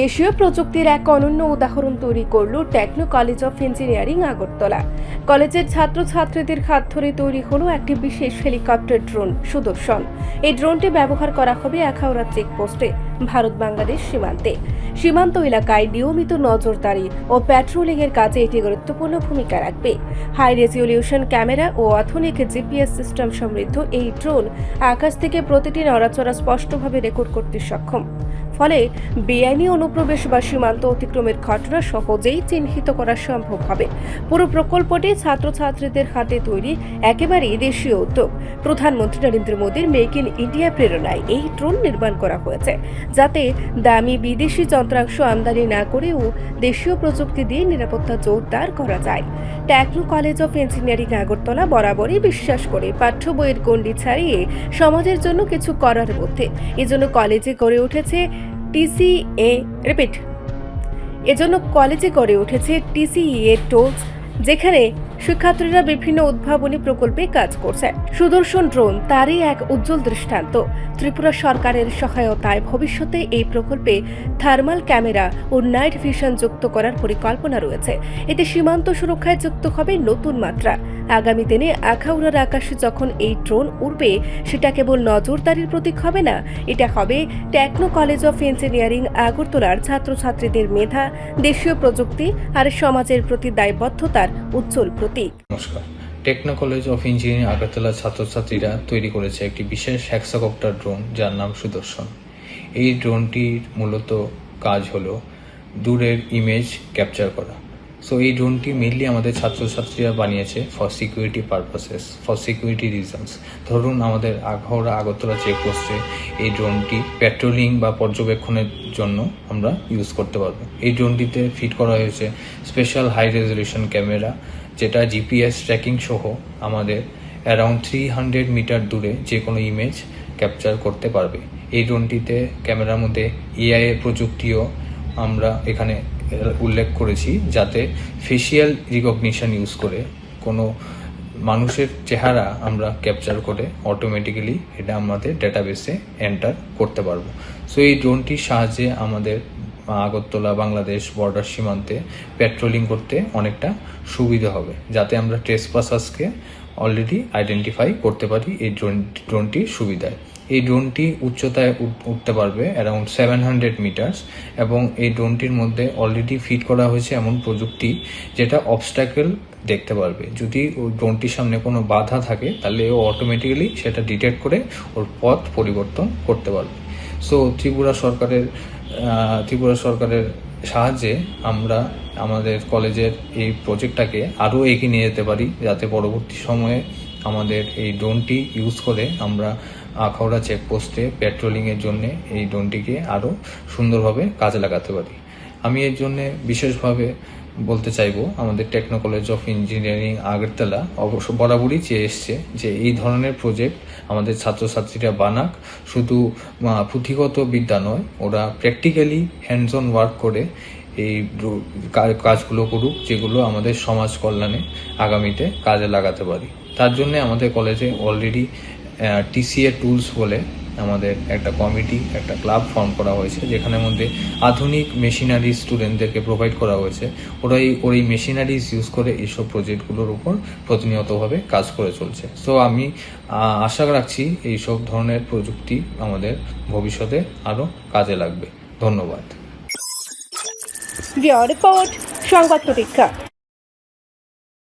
দেশীয় প্রযুক্তির এক অনন্য উদাহরণ তৈরি করল Techno College of Engineering Agartala. কলেজের ছাত্রছাত্রীদের হাত ধরে তৈরি হলো একটি বিশেষ হেলিকপ্টার ড্রোন সুদর্শন। এই ড্রোনটি ব্যবহার করা হবে আখাউড়া চেকপোস্টে, ভারত বাংলাদেশ সীমান্তে। সীমান্ত এলাকায় নিয়মিত নজরদারি ও প্যাট্রোলিং এর কাজে এটি গুরুত্বপূর্ণ ভূমিকা রাখবে। হাই রেজলিউশন ক্যামেরা ও আধুনিক জিপিএস সিস্টেম সমৃদ্ধ এই ড্রোন আকাশ থেকে প্রতিটি নড়াচড়া স্পষ্টভাবে রেকর্ড করতে সক্ষম। ফলে বেআইনি অনুপ্রবেশ বা সীমান্ত অতিক্রমের ঘটনা সহজেই চিহ্নিত করা সম্ভব হবে। পুরো প্রকল্পটি ছাত্রছাত্রীদের হাতে তৈরি একেবারেই দেশীয় উদ্যোগ। প্রধানমন্ত্রী নরেন্দ্র মোদীর মেক ইন ইন্ডিয়া প্রেরণায় এই ড্রোন নির্মাণ করা হয়েছে, যাতে দামি বিদেশি যন্ত্রাংশ আমদানি না করেও দেশীয় প্রযুক্তি দিয়ে নিরাপত্তা জোরদার করা যায়। Techno College of Engineering Agartala বরাবরই বিশ্বাস করে পাঠ্য বইয়ের গণ্ডি ছাড়িয়ে সমাজের জন্য কিছু করার মধ্যে। এজন্য কলেজে গড়ে উঠেছে টিসিএ, রিপিট, এজন্য কলেজে গড়ে উঠেছে টিসিএ টোলস, যেখানে শিক্ষার্থীরা বিভিন্ন উদ্ভাবনী প্রকল্পে কাজ করছে। সুদর্শন ড্রোন, তারই এক উজ্জ্বল দৃষ্টান্ত। ত্রিপুরা সরকারের সহায়তায় ভবিষ্যতে এই প্রকল্পে থার্মাল ক্যামেরা ও নাইট ভিশন যুক্ত করার পরিকল্পনা রয়েছে। এতে সীমান্ত সুরক্ষায় যুক্ত হবে নতুন মাত্রা। আগামী দিনে আখাউড়ার আকাশে যখন এই ড্রোন উড়বে, সেটা কেবল নজরদারির প্রতীক হবে না, এটা হবে টেকনো কলেজ অফ ইঞ্জিনিয়ারিং আগরতলার ছাত্রছাত্রীদের মেধা, দেশীয় প্রযুক্তি আর সমাজের প্রতি দায়বদ্ধতার উজ্জ্বল প্রতীক। নমস্কার। Techno College of Engineering Agartala ছাত্রছাত্রীরা তৈরি করেছে একটি বিশেষ হ্যাক্সাকপ্টার ড্রোন যার নাম সুদর্শন। এই ড্রোনটির মূলত কাজ হলো দূরের ইমেজ ক্যাপচার করা। সো এই ড্রোনটি মেনলি আমাদের ছাত্রছাত্রীরা বানিয়েছে for security purposes for security reasons ধরুন, আমাদের আঘাওড়া আগরতলা চেকপোস্টে এই ড্রোনটি পেট্রোলিং বা পর্যবেক্ষণের জন্য আমরা ইউজ করতে পারব। এই ড্রোনটিতে ফিট করা হয়েছে স্পেশাল হাই রেজলিউশন ক্যামেরা যেটা জিপিএস ট্র্যাকিং সহ আমাদের অ্যারাউন্ড থ্রি হান্ড্রেড মিটার দূরে যে কোনো ইমেজ ক্যাপচার করতে পারবে। এই ড্রোনটিতে ক্যামেরার মধ্যে এআই প্রযুক্তিও আমরা এখানে উল্লেখ করেছি যাতে ফেসিয়াল রিকগনিশন ইউজ করে কোনো মানুষের চেহারা আমরা ক্যাপচার করে অটোমেটিক্যালি এটা আমাদের ডেটাবেসে এন্টার করতে পারব। সো এই ড্রোনটির সাহায্যে আমাদের আগরতলা বাংলাদেশ বর্ডার সীমান্তে পেট্রোলিং করতে অনেকটা সুবিধা হবে, যাতে আমরা ট্রেসপাসাসকে অলরেডি আইডেন্টিফাই করতে পারি এই ড্রোন ড্রোনটির সুবিধায়। এই ড্রোনটি উচ্চতায় উঠ- উঠতে পারবে অ্যারাউন্ড সেভেন হান্ড্রেড মিটার্স এবং এই ড্রোনটির মধ্যে অলরেডি ফিট করা হয়েছে এমন প্রযুক্তি যেটা অবস্ট্যাকেল দেখতে পারবে। যদি ওই ড্রোনটির সামনে কোনো বাধা থাকে, তাহলে ও অটোমেটিক্যালি সেটা ডিটেক্ট করে ওর পথ পরিবর্তন করতে পারবে। সো ত্রিপুরা সরকারের ত্রিপুরা সরকারের সাহায্যে আমরা আমাদের কলেজের এই প্রজেক্টটাকে আরও এগিয়ে নিয়ে যেতে পারি, যাতে পরবর্তী সময়ে আমাদের এই ড্রোনটি ইউজ করে আমরা আখাউড়া চেকপোস্টে পেট্রোলিংয়ের জন্য এই ড্রোনটিকে আরও সুন্দরভাবে কাজে লাগাতে পারি। আমি এর জন্যে বিশেষভাবে বলতে চাইব, আমাদের Techno College of Engineering Agartala, অবশ্য বরাবরই চেয়ে এসছে যে এই ধরনের প্রজেক্ট আমাদের ছাত্রছাত্রীরা বানাক। শুধু পুঁথিগত বিদ্যা নয়, ওরা প্র্যাকটিক্যালি হ্যান্ডস অন ওয়ার্ক করে এই কাজগুলো করুক, যেগুলো আমাদের সমাজ কল্যাণে আগামীতে কাজে লাগাতে পারি। তার জন্য আমাদের কলেজে অলরেডি টিসিএ টুলস বলে আমাদের একটা কমিটি একটা ক্লাব ফর্ম করা হয়েছে, যেখানের মধ্যে আধুনিক মেশিনারি স্টুডেন্টদেরকে প্রোভাইড করা হয়েছে। ওরা এই, ওর এই মেশিনারিজ ইউজ করে এইসব প্রজেক্টগুলোর উপর প্রতিনিয়তভাবে কাজ করে চলছে। সো আমি আশা রাখছি এইসব ধরনের প্রযুক্তি আমাদের ভবিষ্যতে আরও কাজে লাগবে। ধন্যবাদ। রিপোর্ট, সংবাদ প্রতীক্ষা।